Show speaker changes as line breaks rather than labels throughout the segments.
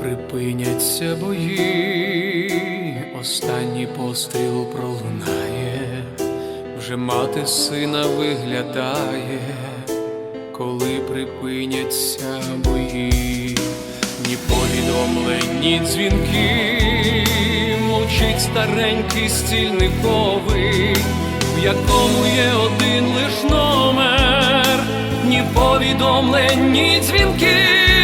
припиняться бої, останній постріл пролунає, вже мати сина виглядає, коли припиняться бої, ні повідомлень, ні дзвінки, мовчить старенький стільниковий, в якому є один лиш номер, ні повідомлень, ні дзвінків.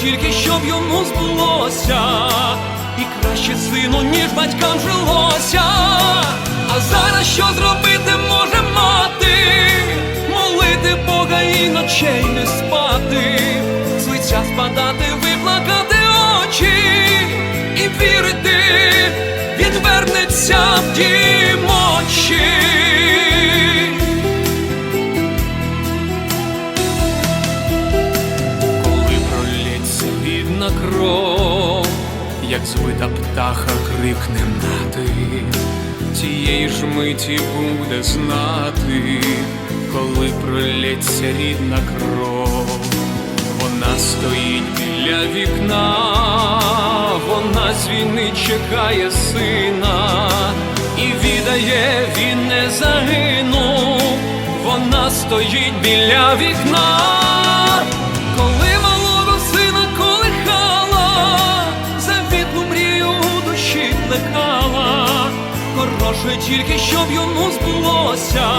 Тільки щоб йому збулося, і краще сину, ніж батькам жилося. А зараз що зробити може мати? Молити Бога і ночей не спати, з лиця спадати, як збита птаха крикне мати, тієї ж миті буде знати, коли пролється рідна кров, вона стоїть біля вікна, вона з війни чекає сина і відає, він не загинув, вона стоїть біля вікна. Хороше тільки щоб йому збулося,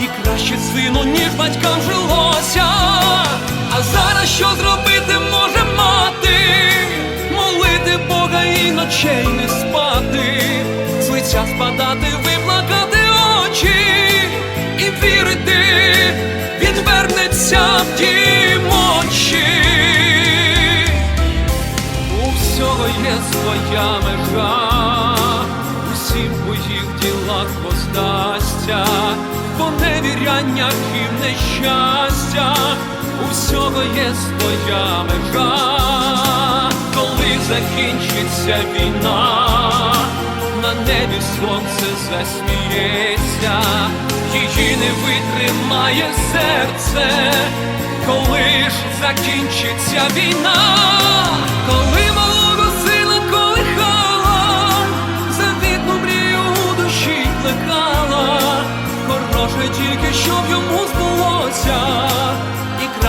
і краще сину, ніж батькам жилося. А зараз що зробити може мати? Молити Бога і ночей не спати, з лиця спадати, виплакати очі і вірити, відвернеться в дім очі. У всього є своя межа, моїх ділах воздасться, по невіряннях і в нещастях, у всього є своя межа, коли закінчиться війна, на небі сонце засміється, її не витримає серце, коли ж закінчиться війна, коли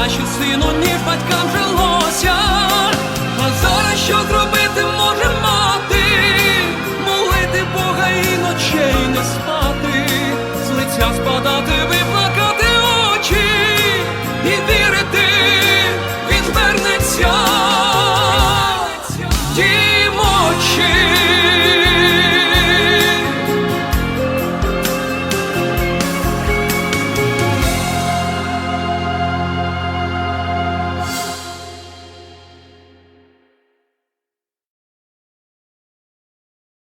наші сину, ні батькам жилося, а що зробити?